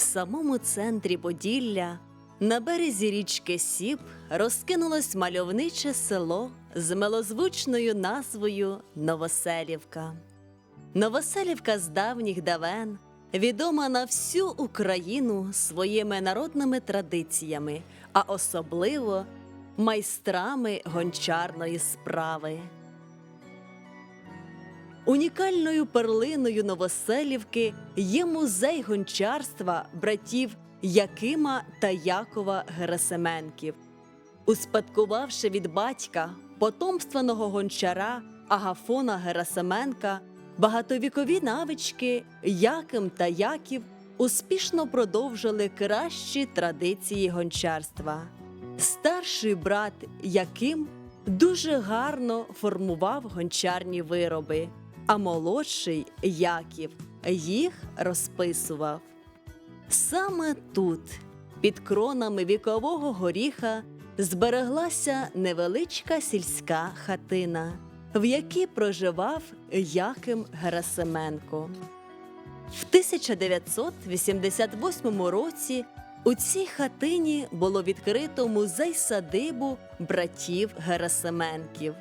самому центрі Поділля, на березі річки Сіп, розкинулось мальовниче село з милозвучною назвою Новоселівка. Новоселівка з давніх давен відома на всю Україну своїми народними традиціями, а особливо майстрами гончарної справи. Унікальною перлиною Новоселівки є музей гончарства братів Якима та Якова Герасименків. Успадкувавши від батька потомственного гончара Агафона Герасименка, багатовікові навички Яким та Яків успішно продовжили кращі традиції гончарства. Старший брат Яким дуже гарно формував гончарні вироби, а молодший Яків їх розписував. Саме тут, під кронами вікового горіха, збереглася невеличка сільська хатина, в якій проживав Яким Герасименко. В 1988 році у цій хатині було відкрито музей садибу братів Герасименків.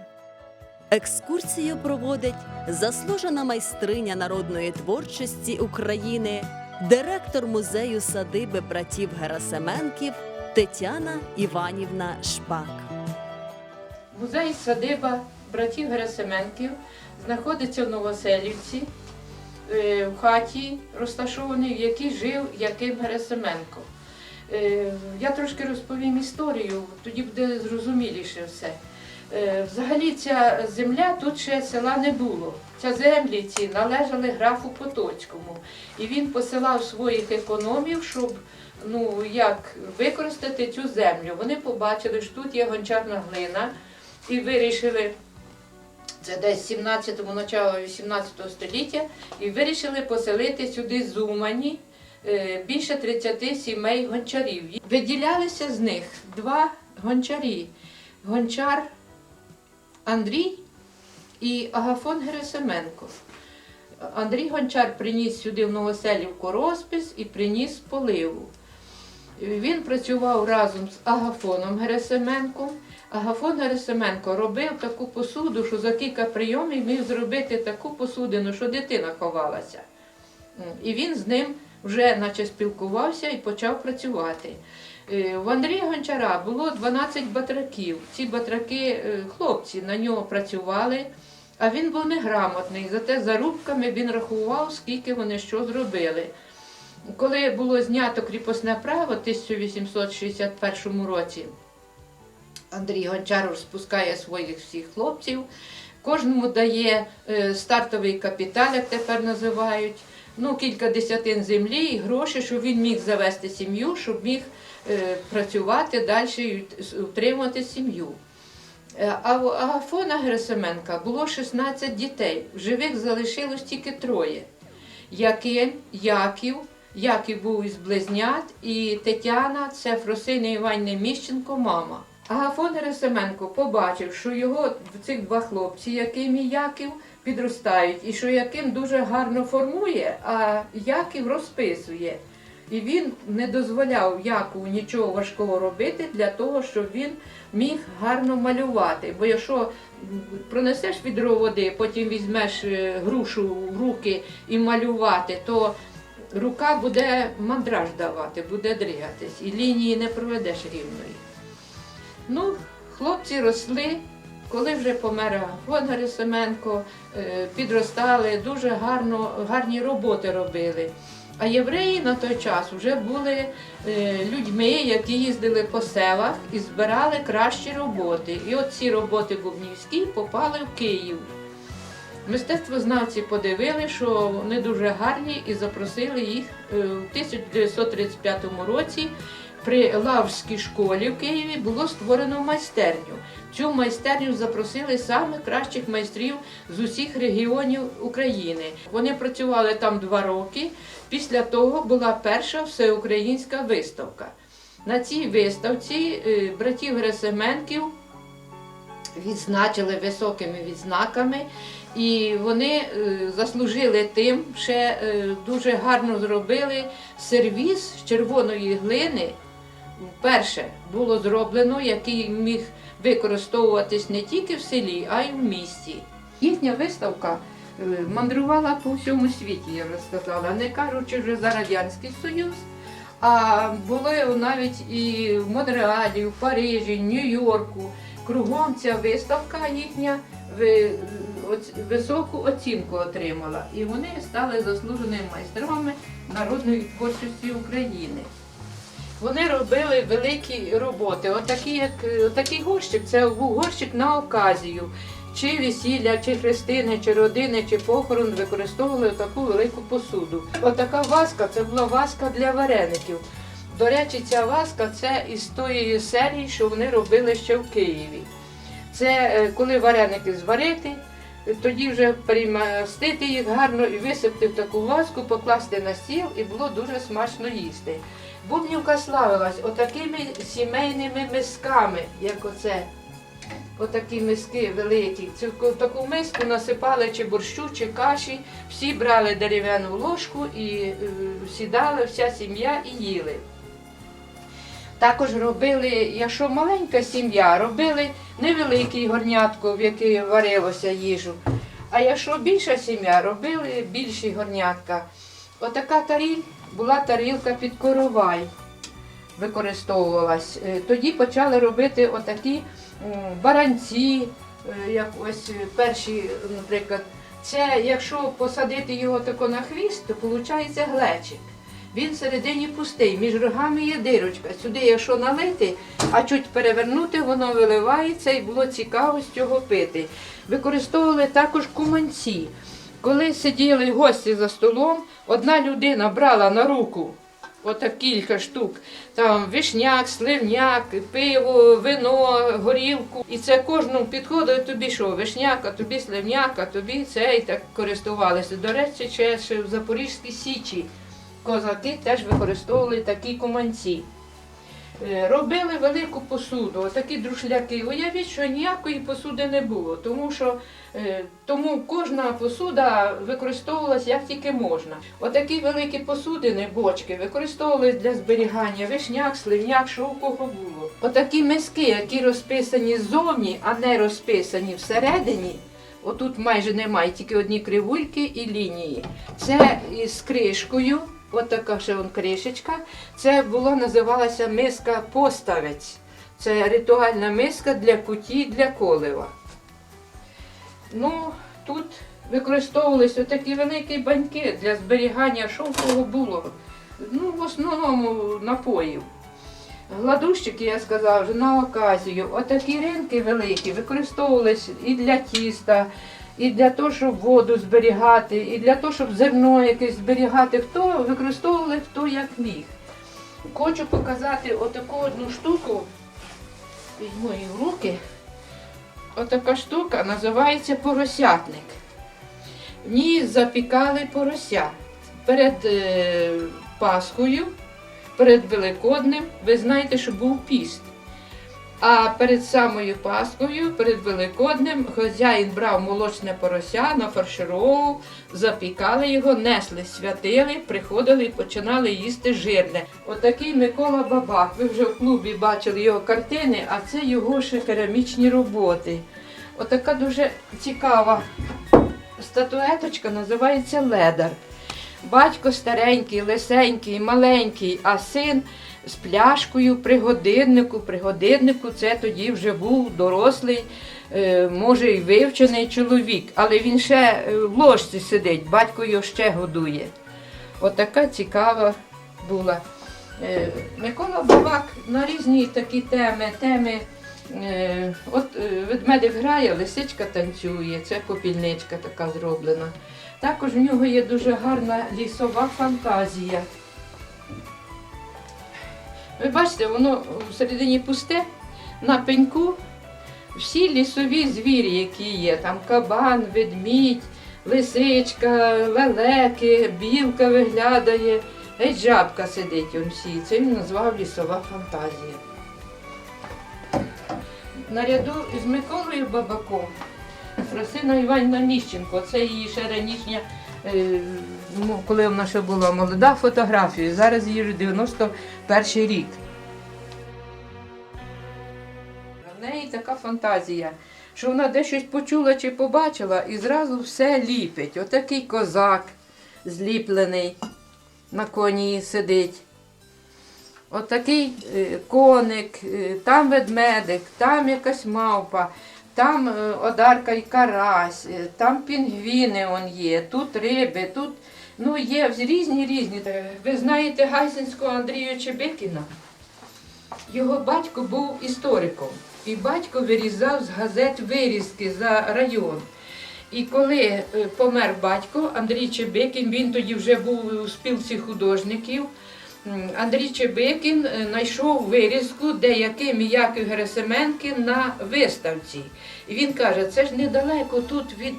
Екскурсію проводить заслужена майстриня народної творчості України, директор музею садиби братів Герасименків Тетяна Іванівна Шпак. Музей садиба братів Герасименків знаходиться в Новоселівці, е, в хаті розташований, в якій жив Яким Герасименко. Е, Я трошки розповім історію, тоді буде зрозуміліше все. Е, Взагалі ця земля тут ще села не було. Ця землі ці належали графу Потоцькому. І він посилав своїх економів, щоб ну, як використати цю землю. Вони побачили, що тут є гончарна глина, і вирішили, це десь 17-му, начало 18 століття, і вирішили поселити сюди з Умані е, більше 30 сімей гончарів. Виділялися з них два гончарі. Гончар Андрій і Агафон Герасименко. Андрій Гончар приніс сюди в Новоселівку розпис і приніс поливу. Він працював разом з Агафоном Герасименком. Агафон Герасименко робив таку посуду, що за кілька прийомів міг зробити таку посудину, що дитина ховалася. І він з ним вже наче спілкувався і почав працювати. Е, В Андрія Гончара було 12 батраків. Ці батраки, е, хлопці, на нього працювали, а він був неграмотний. Зате зарубками він рахував, скільки вони що зробили. Коли було знято кріпосне право в 1861 році, Андрій Гончар розпускає своїх всіх хлопців, кожному дає е, стартовий капітал, як тепер називають, ну, кілька десятин землі і гроші, щоб він міг завести сім'ю, щоб міг працювати далі і утримувати сім'ю. Е, А у Агафона Герасименка було 16 дітей. В живих залишилось тільки троє. Яким, Яків, Яків був із близнят, і Тетяна це Фросина Іванівна Міщенко, мама. Агафон Герасименко побачив, що його цих два хлопці, Яким і Яків, підростають, і що Яким дуже гарно формує, а Яків розписує. І він не дозволяв Якову нічого важкого робити для того, щоб він міг гарно малювати. Бо якщо пронесеш відро води, потім візьмеш е, грушу в руки і малювати, то рука буде мандраж давати, буде дригатись, і лінії не проведеш рівної. Ну, хлопці росли. Коли вже помер Агафон Герасименко, е, підростали, дуже гарно, гарні роботи робили. А євреї на той час вже були е, людьми, які їздили по селах і збирали кращі роботи. І от ці роботи Бубнівські попали в Київ. Мистецтвознавці подивили, що вони дуже гарні і запросили їх е, в 1935 році. При Лаврській школі в Києві було створено майстерню. Цю майстерню запросили самих кращих майстрів з усіх регіонів України. Вони працювали там два роки. Після того була перша всеукраїнська виставка. На цій виставці е, братів Герасименків відзначили високими відзнаками І вони е, заслужили тим, ще е, дуже гарно зробили сервіз з червоної глини. Вперше було зроблено, який міг використовуватись не тільки в селі, а й в місті. Їхня виставка мандрувала по всьому світі, я вже сказала, не кажучи вже за Радянський Союз. А були навіть і в Монреалі, в Парижі, Нью-Йорку. Кругом ця виставка їхня високу оцінку отримала. І вони стали заслуженими майстрами народної творчості України. Вони робили великі роботи. Отакі, як е, отакий горщик, це був горщик на оказію. Чи весілля, чи хрестини, чи родини, чи похорон використовували таку велику посуду. Отака вазка це була вазка для вареників. До речі, ця вазка це із тої серії, що вони робили ще в Києві. Це е, коли вареники зварити, тоді вже перемастити їх гарно і висипати в таку вазку, покласти на стіл, і було дуже смачно їсти. Бубнівка славилась отакими сімейними мисками, як оце. Отакі миски великі. В таку миску насипали чи борщу, чи каші. Всі брали дерев'яну ложку і е, сідали, вся сім'я і їли. Також робили, якщо маленька сім'я, робили невеликий горнятко, в який варилося їжу. А якщо більша сім'я, робили більші горнятка. Отака таріль була тарілка під коровай, використовувалась. Е, Тоді почали робити отакі баранці, е, як ось е, перші, наприклад. Це якщо посадити його тако на хвіст, то виходить глечик. Він всередині пустий, між рогами є дирочка. Сюди, якщо налити, а чуть перевернути, воно виливається і було цікаво з цього пити. Використовували також куманці. Коли сиділи гості за столом, одна людина брала на руку отак кілька штук. Там вишняк, сливняк, пиво, вино, горілку. І це кожному підходить тобі що, вишняк, а тобі сливняк, а тобі це і так користувалися. До речі, ще в Запорізькій Січі козаки теж використовували такі куманці. Е, Робили велику посуду, такі друшляки. Уявіть, що ніякої посуди не було, тому що е, тому кожна посуда використовувалася як тільки можна. Отакі великі посудини, бочки, використовувалися для зберігання вишняк, сливняк, що у кого було. Отакі миски, які розписані ззовні, а не розписані всередині. Отут майже немає, тільки одні кривульки і лінії. Це із кришкою. От така ще вон кришечка. Це була, називалася миска поставець. Це ритуальна миска для куті, для колива. Ну, тут використовувалися такі великі баньки для зберігання, кого було. Ну, в основному напоїв. Гладущики, я сказала, вже на оказію. Отакі ринки великі використовувалися і для тіста, і для того, щоб воду зберігати, і для того, щоб зерно якесь зберігати. Хто використовували, хто як міг. Хочу показати отаку одну штуку. Візьму її руки. Отака штука називається поросятник. В ній запікали порося перед е, Пасхою, перед Великоднем. Ви знаєте, що був піст. А перед самою Пасхою, перед Великоднем, хазяїн брав молочне порося, нафаршировував, запікали його, несли, святили, приходили і починали їсти жирне. Отакий Микола Бабак. Ви вже в клубі бачили його картини, а це його ще керамічні роботи. Отака дуже цікава статуеточка називається Ледар. Батько старенький, лисенький, маленький, а син з пляшкою при годиннику. При годиннику це тоді вже був дорослий, е, може й вивчений чоловік, але він ще е, в ложці сидить, батько його ще годує. Отака цікава була. Е, Микола Бабак на різні такі теми, теми. От ведмедик грає, лисичка танцює, це попільничка така зроблена. Також в нього є дуже гарна лісова фантазія. Ви бачите, воно всередині пусте, на пеньку всі лісові звірі, які є. Там кабан, ведмідь, лисичка, лелеки, білка виглядає, геть жабка сидить он всі. Це він назвав лісова фантазія. Наряду з Миколою Бабаком Фросина Іванівна Міщенко. Це її ще ранішня, коли вона ще була молода фотографія. Зараз їй вже 91 рік. В неї така фантазія, що вона десь щось почула чи побачила і зразу все ліпить. Отакий козак зліплений на коні сидить. Отакий е, коник, е, там ведмедик, там якась мавпа, там е, одарка і карась, е, там пінгвіни он є, тут риби, тут ну, є різні різні. Е, Ви знаєте Гайсинського Андрія Чебикіна? Його батько був істориком, і батько вирізав з газет вирізки за район. І коли помер батько Андрій Чебикін, він тоді вже був у спілці художників. Андрій Чебикін е, знайшов вирізку деякий Яків Герасименків на виставці. І він каже, це ж недалеко тут від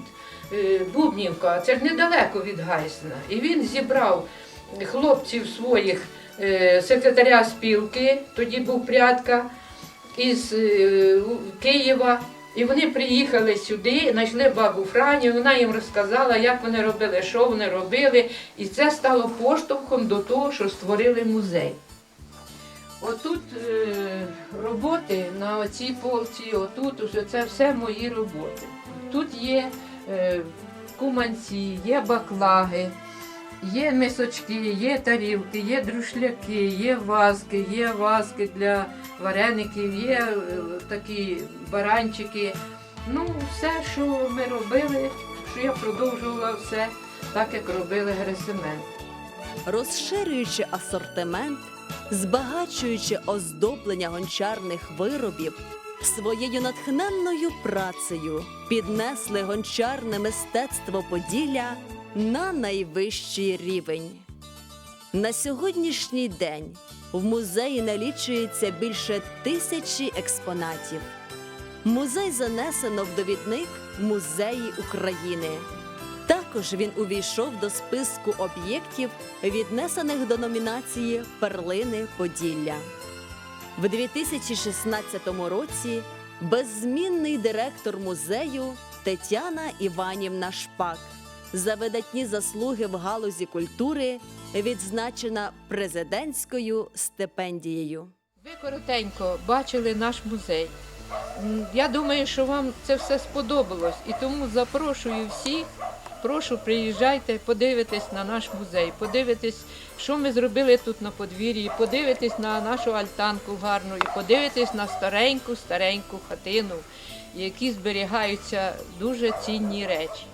е, Бубнівка, це ж недалеко від Гайсена. І він зібрав хлопців своїх е, секретаря спілки, тоді був прядка із е, Києва. І вони приїхали сюди, знайшли бабу Франю, вона їм розказала, як вони робили, що вони робили. І це стало поштовхом до того, що створили музей. Отут е, роботи на оцій полці, отут уже це все мої роботи. Тут є е, куманці, є баклаги, є мисочки, є тарілки, є друшляки, є вазки, є вазки для вареників, є е, такі баранчики. Ну, все, що ми робили, що я продовжувала все так, як робили Герасименти. розширюючи асортимент, збагачуючи оздоблення гончарних виробів, своєю натхненною працею піднесли гончарне мистецтво Поділля на найвищий рівень. На сьогоднішній день в музеї налічується більше тисячі експонатів. Музей занесено в довідник Музеї України. Також він увійшов до списку об'єктів, віднесених до номінації Перлини Поділля. В 2016 році беззмінний директор музею Тетяна Іванівна Шпак за видатні заслуги в галузі культури відзначена президентською стипендією. Ви коротенько бачили наш музей. Я думаю, що вам це все сподобалось, і тому запрошую всіх. Прошу, приїжджайте, подивитесь на наш музей, подивитесь, що ми зробили тут на подвір'ї, подивитесь на нашу альтанку гарну і подивитесь на стареньку, стареньку хатину, в якій зберігаються дуже цінні речі.